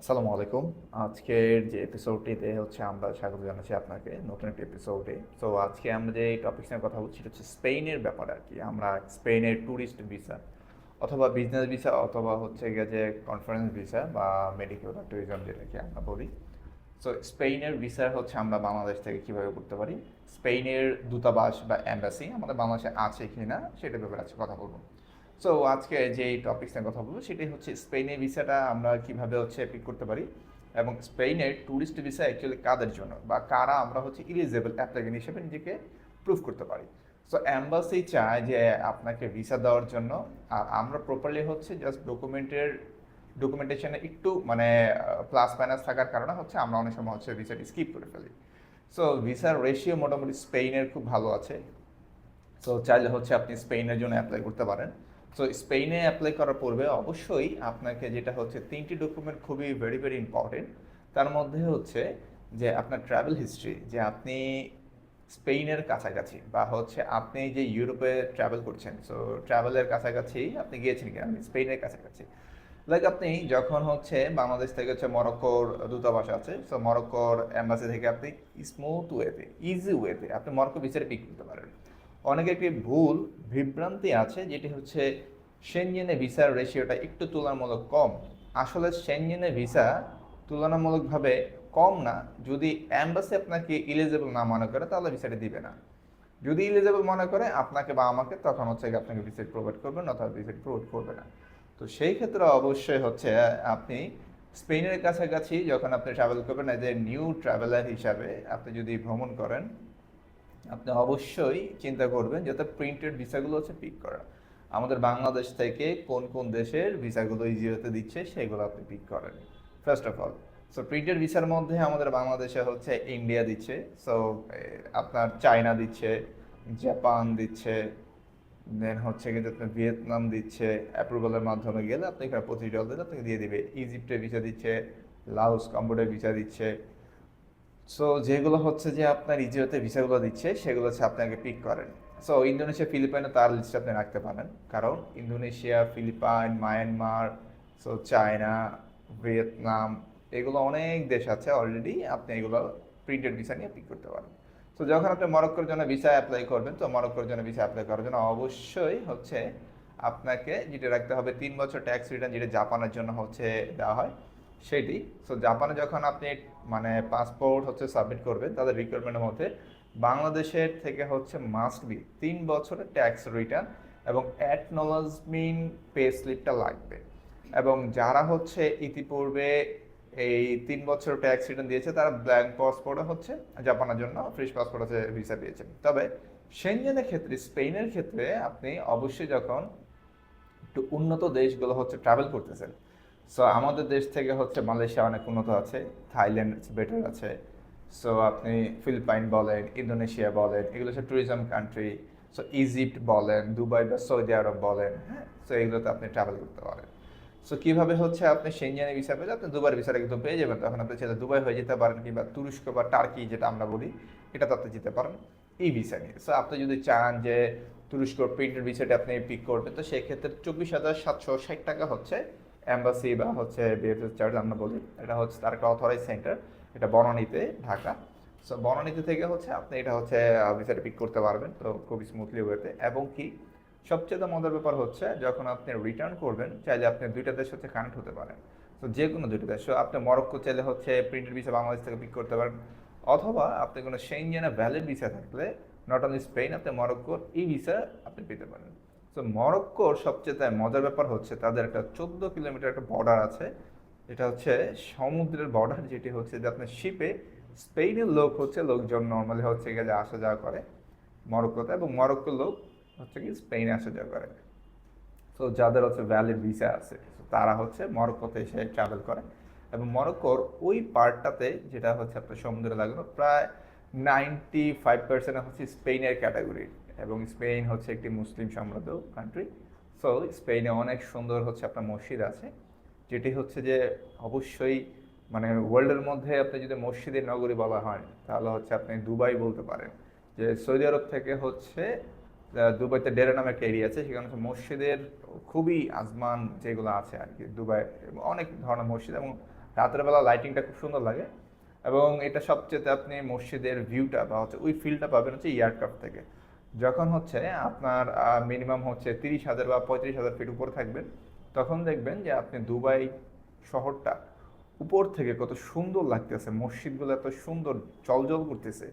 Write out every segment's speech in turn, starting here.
আসসালামু আলাইকুম। আজকের যে এপিসোডটিতে হচ্ছে আমরা স্বাগত জানাচ্ছি আপনাকে নতুন একটি এপিসোডে তো আজকে আমরা যে টপিক্স নিয়ে কথা বলছি, সেটা হচ্ছে স্পেনের ব্যাপারে আর কি। আমরা স্পেনের ট্যুরিস্ট ভিসা অথবা বিজনেস ভিসা অথবা হচ্ছে গিয়ে যে কনফারেন্স ভিসা বা মেডিকেল বা ট্যুরিজম যেটাকে আমরা বলি। সো স্পেনের ভিসা হচ্ছে আমরা বাংলাদেশ থেকে কীভাবে করতে পারি? স্পেনের দূতাবাস বা অ্যাম্বাসি আমাদের বাংলাদেশে আছে কি না সেটার ব্যাপারে আজকে কথা বলব। সো আজকে যে টপিক্স নিয়ে কথা বলব, সেটাই হচ্ছে স্পেনের ভিসাটা আমরা কীভাবে হচ্ছে পিক করতে পারি এবং স্পেনের ট্যুরিস্ট ভিসা অ্যাকচুয়ালি কাদের জন্য বা কারা আমরা হচ্ছে ইলিজেবল অ্যাপ্লিকেন্ট হিসেবে নিজেকে প্রুভ করতে পারি। সো অ্যাম্বাসি চায় যে আপনাকে ভিসা দেওয়ার জন্য আর আমরা প্রপারলি হচ্ছে জাস্ট ডকুমেন্টের ডকুমেন্টেশনে একটু মানে প্লাস মাইনাস থাকার কারণে হচ্ছে আমরা অনেক সময় হচ্ছে ভিসাটি স্কিপ করে ফেলি। সো ভিসার রেশিও মোটামুটি স্পেনের খুব ভালো আছে। সো চাইলে হচ্ছে আপনি স্পেনের জন্য অ্যাপ্লাই করতে পারেন। সো স্পেনে অ্যাপ্লাই করার পূর্বে অবশ্যই আপনাকে যেটা হচ্ছে তিনটি ডকুমেন্ট খুবই ভেরি ভেরি ইম্পর্টেন্ট তার মধ্যে হচ্ছে যে আপনার ট্রাভেল হিস্ট্রি যে আপনি স্পেনের কাছাকাছি বা হচ্ছে আপনি যে ইউরোপে ট্রাভেল করছেন। সো ট্রাভেলের কাছাকাছি আপনি গিয়েছেন কিনা? স্পেনের কাছাকাছি। লাইক আপনি যখন হচ্ছে বাংলাদেশ থেকে হচ্ছে মরক্কোর দূতাবাস আছে সো মরক্কোর অ্যাম্বাসি থেকে আপনি স্মুথ ওয়েতে ইজি ওয়েতে আপনি মরক্কো বিচারে পিক করতে পারেন। অনেক একটি ভুল, বিভ্রান্তি আছে যেটি হচ্ছে সেনজেনে ভিসার রেশিওটা একটু তুলনামূলক কম। আসলে সেনজেনে ভিসা তুলনামূলকভাবে কম না। যদি অ্যাম্বাসি আপনাকে ইলিজেবল না মনে করে, তাহলে ভিসাটি দিবে না। যদি ইলিজেবল মনে করে, আপনাকে বা আমাকে, তখন হচ্ছে আপনাকে ভিসা প্রোভাইড করবেন অথবা ভিসা প্রোভাইড করবে না। তো সেই ক্ষেত্রে অবশ্যই হচ্ছে, আপনি স্পেনের কাছাকাছি যখন আপনি ট্রাভেল করবেন এজ এ নিউ ট্রাভেলার হিসাবে আপনি যদি ভ্রমণ করেন, আপনি অবশ্যই চিন্তা করবেন যাতে প্রিন্টেড ভিসাগুলো হচ্ছে পিক করা। আমাদের বাংলাদেশ থেকে কোন কোন দেশের ভিসাগুলো ইজিওতে দিচ্ছে সেগুলো আপনি পিক করেন। First of all so printed ভিসার মধ্যে আমাদের বাংলাদেশে হচ্ছে ইন্ডিয়া দিচ্ছে সো আপনার চায়না দিচ্ছে জাপান দিচ্ছে দেন হচ্ছে কিন্তু আপনার ভিয়েতনাম দিচ্ছে অ্যাপ্রুভালের মাধ্যমে গেলে আপনি এখানে পঁচিশ ডলার দিলে আপনাকে দিয়ে দিবে। ইজিপ্টের ভিসা দিচ্ছে লাউস কম্বোডিয়ার ভিসা দিচ্ছে। সো যেগুলো হচ্ছে যে আপনার ইজিওতে ভিসাগুলো দিচ্ছে, সেগুলো হচ্ছে আপনাকে পিক করেন। সো ইন্দোনেশিয়া ফিলিপাইনে তার লিস্ট আপনি রাখতে পারেন। কারণ Indonesia Philippines Myanmar so China Vietnam এগুলো অনেক দেশ আছে অলরেডি আপনি এগুলো প্রিন্টেড ভিসা নিয়ে পিক করতে পারেন। তো যখন আপনি মরক্কোর জন্য ভিসা অ্যাপ্লাই করবেন, তো মরক্কোর জন্য ভিসা অ্যাপ্লাই করার জন্য অবশ্যই হচ্ছে আপনাকে যেটা রাখতে হবে, তিন বছর ট্যাক্স রিটার্ন যেটা জাপানের জন্য হচ্ছে দেওয়া হয়, সেটি। সো জাপানে যখন আপনি মানে পাসপোর্ট হচ্ছে সাবমিট করবেন, তাদের রিকোয়ারমেন্টের মধ্যে বাংলাদেশের থেকে হচ্ছে মাস্ট বি তিন বছরের ট্যাক্স রিটার্ন এবং অ্যাকনোলজমিন পে স্লিপটা লাগবে। এবং যারা হচ্ছে ইতিপূর্বে এই তিন বছর ট্যাক্স রিটার্ন দিয়েছে, তারা ব্ল্যাঙ্ক পাসপোর্টে হচ্ছে জাপানের জন্য ফ্রেশ পাসপোর্ট হচ্ছে ভিসা পেয়েছেন তবে সেনজেনের ক্ষেত্রে স্পেনের ক্ষেত্রে আপনি অবশ্যই যখন একটু উন্নত দেশগুলো হচ্ছে ট্রাভেল করতেছেন সো আমাদের দেশ থেকে হচ্ছে মালয়েশিয়া অনেক উন্নত আছে, থাইল্যান্ড বেটার আছে সো আপনি ফিলিপাইন বলেন ইন্দোনেশিয়া বলেন, এগুলো হচ্ছে ট্যুরিজম কান্ট্রি সো ইজিপ্ট বলেন দুবাই বা সৌদি আরব বলেন হ্যাঁ? সো এগুলোতে আপনি ট্রাভেল করতে পারেন। সো কীভাবে হচ্ছে আপনি সেনজেনে ভিসা পেলে আপনি দুবার ভিসাটা কিন্তু পেয়ে যাবেন। তখন আপনি সেটা দুবাই হয়ে যেতে পারেন কিংবা তুরস্ক বা টার্কি যেটা আমরা বলি, এটাতে আপনি যেতে পারেন এই ভিসা নিয়ে। সো আপনি যদি চান যে তুরস্ক প্রিন্টেড ভিসাটা আপনি পিক করবেন, তো সেক্ষেত্রে চব্বিশ হাজার সাতশো ষাট টাকা হচ্ছে অ্যাম্বাসি বা হচ্ছে বিএফএস চার্জ আমরা বলি। এটা হচ্ছে তার একটা অথরাইজ সেন্টার এটা বনানীতে, ঢাকা। সো বনানীতে থেকে হচ্ছে আপনি এটা হচ্ছে ভিসাটা পিক করতে পারবেন। তো খুবই স্মুথলি ওয়েতে এবং কি, সবচেয়ে মজার ব্যাপার হচ্ছে, যখন আপনি রিটার্ন করবেন, চাইলে আপনি দুইটা দেশ হচ্ছে কানেক্ট হতে পারেন। তো যে কোনো দুইটা দেশ। আপনি মরক্কো চাইলে হচ্ছে প্রিন্টেড ভিসা বাংলাদেশ থেকে পিক করতে পারেন। অথবা আপনি কোনো সেনজেনে ভ্যালিড ভিসা থাকলে নট অনলি স্পেন আপনি মরক্কোর ই ভিসা আপনি পেতে পারেন। তো মরক্কোর সবচেয়ে মজার ব্যাপার হচ্ছে, তাদের একটা চোদ্দ কিলোমিটার একটা বর্ডার আছে। এটা হচ্ছে সমুদ্রের বর্ডার যেটি হচ্ছে যে আপনার শিপে স্পেনের লোক হচ্ছে লোকজন নর্মালি হচ্ছে যে আসা যাওয়া করে মরক্কোতে এবং মরক্কোর লোক হচ্ছে কি স্পেনে আসা যাওয়া করে। তো যাদের হচ্ছে ভ্যালিড ভিসা আছে তারা হচ্ছে মরক্কোতে এসে ট্রাভেল করে এবং মরক্কোর ওই পার্টটাতে যেটা হচ্ছে আপনার সমুদ্রে লাগানো প্রায় নাইনটি ফাইভ পার্সেন্ট হচ্ছে স্পেনের ক্যাটাগরি এবং স্পেন হচ্ছে একটি মুসলিম সমৃদ্ধ কান্ট্রি সো স্পেনে অনেক সুন্দর হচ্ছে আপনার মসজিদ আছে। যেটি হচ্ছে যে অবশ্যই মানে ওয়ার্ল্ডের মধ্যে আপনি যদি মসজিদের নগরী বলা হয়, তাহলে হচ্ছে আপনি দুবাই বলতে পারেন। যে সৌদি আরব থেকে হচ্ছে দুবাইতে ডেরা নামে একটা এরিয়া আছে, সেখানে হচ্ছে মসজিদের খুবই আজমান যেগুলো আছে আর কি, দুবাই অনেক ধরনের মসজিদ এবং রাতের বেলা লাইটিংটা খুব সুন্দর লাগে। এবং এটা সবচেয়ে আপনি মসজিদের ভিউটা বা হচ্ছে ওই ফিলটা পাবেন হচ্ছে এয়ারক্রাফট থেকে। যখন হচ্ছে আপনার মিনিমাম হচ্ছে তিরিশ হাজার বা পঁয়ত্রিশ হাজার ফিট উপরে থাকবেন। তখন দেখবেন যে আপনি দুবাই শহরটা উপর থেকে কত সুন্দর লাগতেছে, মসজিদগুলো এত সুন্দর জলজল করতেছে।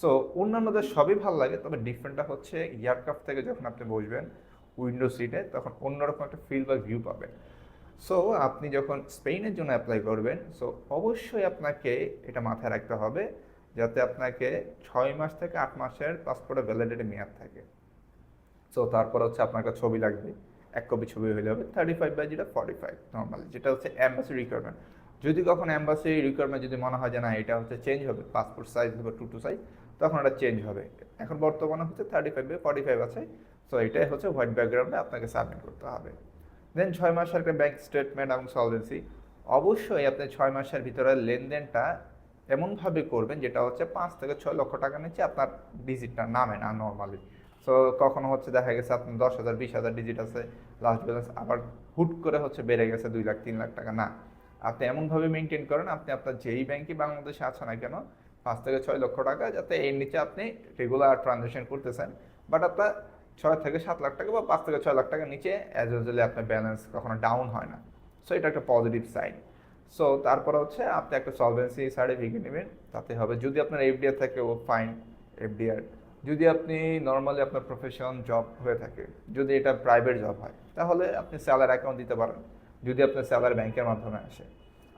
সো অন্যান্যদের সবই ভালো লাগে, তবে ডিফারেন্টটা হচ্ছে এয়ারক্রাফট থেকে যখন আপনি বসবেন উইন্ডো সিটে তখন অন্যরকম একটা ফিল বা ভিউ পাবেন। সো আপনি যখন স্পেনের জন্য অ্যাপ্লাই করবেন সো অবশ্যই আপনাকে এটা মাথায় রাখতে হবে যাতে আপনাকে ছয় মাস থেকে আট মাসের পাসপোর্টের ভ্যালিডিটি মেয়াদ থাকে। সো তারপর হচ্ছে আপনার একটা ছবি লাগবে। এক কপি ছবি হলে হবে থার্টি ফাইভ বাই যেটা ফর্টি ফাইভ নর্মালি যেটা হচ্ছে অ্যাম্বাসি রিকোয়ারমেন্ট যদি কখন অ্যাম্বাসি রিকোয়ারমেন্ট যদি মনে হয় যে না, এটা হচ্ছে চেঞ্জ হবে পাসপোর্ট সাইজ বা টু টু সাইজ তখন এটা চেঞ্জ হবে। এখন বর্তমানে হচ্ছে thirty five by forty five আছে সো এটাই হচ্ছে হোয়াইট ব্যাকগ্রাউন্ডে আপনাকে সাবমিট করতে হবে। দেন ছয় মাসের একটা ব্যাংক স্টেটমেন্ট এবং সলভেন্সি অবশ্যই আপনি ছয় মাসের ভিতরে লেনদেনটা এমনভাবে করবেন, যেটা হচ্ছে পাঁচ থেকে ছয় লক্ষ টাকা নিচে আপনার ডিজিটটা নামে না নর্মালি সো কখনো হচ্ছে দেখা গেছে আপনার দশ হাজার, বিশ হাজার ডিজিট আছে লাস্ট ব্যালেন্স আবার হুট করে হচ্ছে বেড়ে গেছে দুই লাখ, তিন লাখ টাকা। না, আপনি এমনভাবে মেনটেন করেন, আপনি আপনার যেই ব্যাংকে বাংলাদেশে আছে না কেন, পাঁচ থেকে ছয় লক্ষ টাকা যাতে এর নিচে আপনি রেগুলার ট্রানজ্যাকশন করতেছেন। বাট আপনার ছয় থেকে সাত লাখ টাকা বা পাঁচ থেকে ছয় লাখ টাকার নিচে অ্যাজ ইউজুয়ালি আপনার ব্যালেন্স কখনো ডাউন হয় না। সো এটা একটা পজিটিভ সাইড সো তারপরে হচ্ছে আপনি একটা সলভেন্সি সার্টিফিকেট নেবেন, তাতে হবে যদি আপনার এফডিআর থাকে, ও ফাইন এফডিআর যদি আপনি নর্মালি আপনার প্রফেশন জব হয়ে থাকে, যদি এটা প্রাইভেট জব হয়, তাহলে আপনি স্যালারি অ্যাকাউন্ট দিতে পারেন, যদি আপনার স্যালারি ব্যাংকের মাধ্যমে আসে।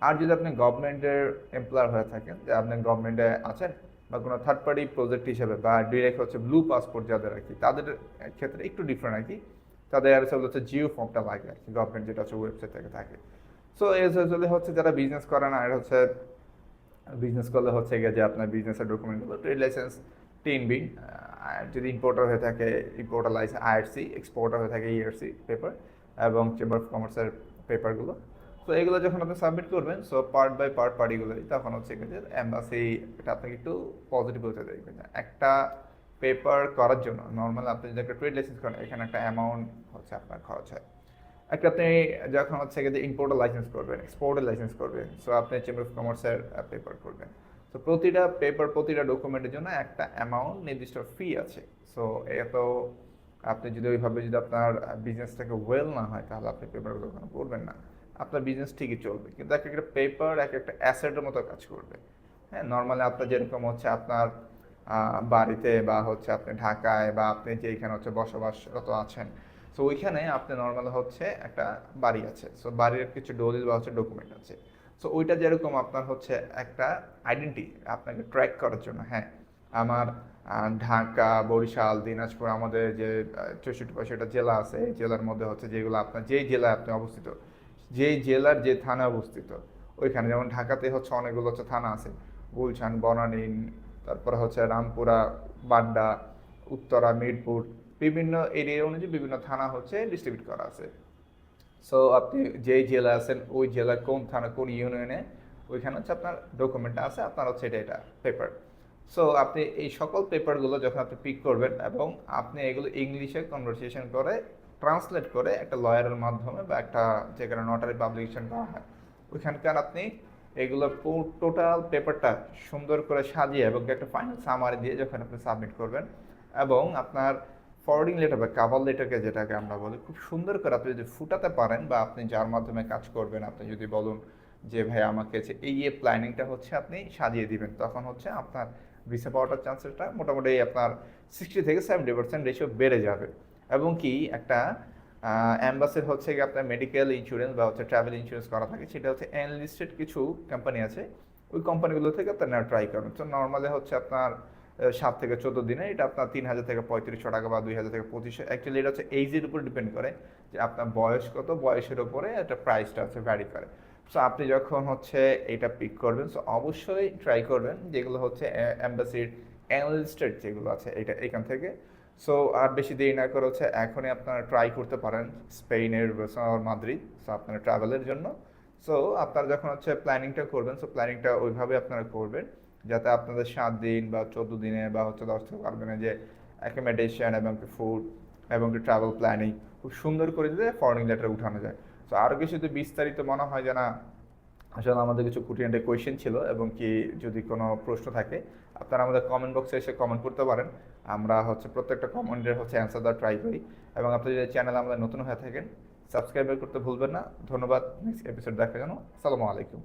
আর যদি আপনি গভর্নমেন্টের এমপ্লয়ার হয়ে থাকেন, যে আপনি গভর্নমেন্টে আছেন, বা কোনো থার্ড পার্টি প্রজেক্ট হিসেবে, বা ডিরেক্ট হচ্ছে ব্লু পাসপোর্ট যাদের আর কি তাদের ক্ষেত্রে একটু ডিফারেন্ট আর কি তাদের আর হচ্ছে জিও ফর্মটা লাগে আর কি গভর্নমেন্ট যেটা হচ্ছে ওয়েবসাইট থেকে থাকে। সো ইউজুয়ালি হচ্ছে যারা বিজনেস করে না এটা হচ্ছে বিজনেস করলে হচ্ছে গিয়ে যে আপনার বিজনেসের ডকুমেন্টগুলো ট্রেড লাইসেন্স টিন বিন যদি ইম্পোর্টার হয়ে থাকে ইম্পোর্টার লাইসেন্স আইআরসি এক্সপোর্টার হয়ে থাকে ইআরসি পেপার এবং চেম্বার অফ কমার্সের পেপারগুলো তো এগুলো যখন আপনি সাবমিট করবেন সো পার্ট বাই পার্ট পার্টিগুলোই তখন হচ্ছে যে অ্যাম্বাসি এটা আপনাকে একটু পজিটিভ হতে দেখবেন একটা পেপার করার জন্য নর্মাল আপনি যদি একটা ট্রেড লাইসেন্স করেন, এখানে একটা অ্যামাউন্ট হচ্ছে আপনার খরচ হয়। একটা আপনি যখন হচ্ছে গিয়ে ইম্পোর্টার লাইসেন্স করবেন এক্সপোর্টের লাইসেন্স করবেন সো আপনি চেম্বার অফ কমার্সের পেপার করবেন। তো প্রতিটা পেপার প্রতিটা ডকুমেন্টের জন্য একটা অ্যামাউন্ট নির্দিষ্ট ফি আছে। সো এত আপনি যদি ওইভাবে যদি আপনার বিজনেসটাকে ওয়েল না হয়, তাহলে আপনি পেপারগুলো ওখানে করবেন না। আপনার বিজনেস ঠিকই চলবে, কিন্তু এক একটা পেপার এক একটা অ্যাসেটের মতো কাজ করবে। হ্যাঁ নর্মালি আপনার যেরকম হচ্ছে আপনার বাড়িতে বা হচ্ছে আপনি ঢাকায় বা আপনি যেখানে হচ্ছে বসবাসরত আছেন সো ওইখানে আপনি নর্মাল হচ্ছে একটা বাড়ি আছে। সো বাড়ির কিছু দলিল বা হচ্ছে ডকুমেন্ট আছে। সো ওইটা যেরকম আপনার হচ্ছে একটা আইডেন্টি আপনাকে ট্র্যাক করার জন্য। হ্যাঁ আমার ঢাকা, বরিশাল, দিনাজপুর, আমাদের যে চৌষট্টি পঁয়ষট্টি জেলা আছে, এই জেলার মধ্যে হচ্ছে যেগুলো আপনার, যেই জেলায় আপনি অবস্থিত, যেই জেলার যে থানা অবস্থিত, ওইখানে যেমন ঢাকাতে হচ্ছে অনেকগুলো হচ্ছে থানা আছে। গুলশান, বনানী, তারপরে হচ্ছে রামপুরা, বাড্ডা, উত্তরা, মিরপুর, বিভিন্ন এরিয়া অনুযায়ী বিভিন্ন থানা হচ্ছে ডিস্ট্রিবিউট করা আছে। সো আপনি যেই জেলা আছেন, ওই জেলার কোন থানা, কোন ইউনিয়নে, ওইখানে হচ্ছে আপনার ডকুমেন্টটা আছে, আপনার হচ্ছে এটা এটা পেপার সো আপনি এই সকল পেপারগুলো যখন আপনি পিক করবেন এবং আপনি এগুলো ইংলিশে কনভারসেশন করে ট্রান্সলেট করে একটা লয়ারের মাধ্যমে বা একটা যেখানে নটারি পাবলিকেশন করা হয়, ওইখানকার আপনি এগুলো টোটাল পেপারটা সুন্দর করে সাজিয়ে এবং একটা ফাইনাল সামারি দিয়ে যখন আপনি সাবমিট করবেন এবং আপনার ফরওয়ার্ডিং লেটার বা কাভার লেটারকে যেটাকে আমরা বলি, খুব সুন্দর করে আপনি যদি ফুটাতে পারেন বা আপনি যার মাধ্যমে কাজ করবেন, আপনি যদি বলুন যে, ভাই, আমাকে এই এ প্ল্যানিংটা হচ্ছে, আপনি সাজিয়ে দিবেন। তখন হচ্ছে আপনার ভিসা পাওয়াটার চান্সেসটা মোটামুটি আপনার সিক্সটি থেকে সেভেন্টি পার্সেন্ট রেশিও বেড়ে যাবে। এবং কি একটা অ্যাম্বাসির হচ্ছে কি আপনার মেডিকেল ইন্স্যুরেন্স বা হচ্ছে ট্রাভেল ইন্স্যুরেন্স করা থাকে, সেটা হচ্ছে অ্যানলিস্টেড কিছু কোম্পানি আছে, ওই কোম্পানিগুলো থেকে আপনারা ট্রাই করবেন। তো নর্মালি হচ্ছে আপনার সাত থেকে চোদ্দ দিনে, এটা আপনার তিন হাজার থেকে পঁয়ত্রিশশো টাকা বা দুই হাজার থেকে পঁচিশশো। অ্যাকচুয়ালি এটা হচ্ছে এইজের উপর ডিপেন্ড করে যে আপনার বয়স কত, বয়সের উপরে একটা প্রাইসটা হচ্ছে ভ্যারি করে। সো আপনি যখন হচ্ছে এটা পিক করবেন সো অবশ্যই ট্রাই করবেন যেগুলো হচ্ছে অ্যাম্বাসির অ্যানালিস্টেড যেগুলো আছে, এটা এখান থেকে। সো আর বেশি দেরি না করে হচ্ছে এখনই আপনারা ট্রাই করতে পারেন স্পেনের মাদ্রিদ সো আপনারা ট্রাভেলের জন্য। সো আপনারা যখন হচ্ছে প্ল্যানিংটা করবেন সো প্ল্যানিংটা ওইভাবে আপনারা করবেন। যাতে আপনাদের সাত দিন বা চোদ্দ দিনে বা হচ্ছে দশ থেকে বারো দিনে যে অ্যাকোমোডেশন এবং কি ফুড এবং কি ট্রাভেল প্ল্যানিং খুব সুন্দর করে দিতে ফরেনিং লেটার উঠানো যায়। তো আরও কিছু যদি বিস্তারিত মনে হয় যে না, আসলে আমাদের কিছু খুঁটিনাটি কোয়েশ্চেন ছিল এবং কি যদি কোনো প্রশ্ন থাকে, আপনারা আমাদের কমেন্ট বক্সে এসে কমেন্ট করতে পারেন। আমরা হচ্ছে প্রত্যেকটা কমেন্টের হচ্ছে অ্যান্সার দেওয়ার ট্রাই করি এবং আপনি যদি চ্যানেল আমাদের নতুন হয়ে থাকেন সাবস্ক্রাইব করতে ভুলবেন না। ধন্যবাদ নেক্সট এপিসোড দেখার জন্য। আসসালামু আলাইকুম।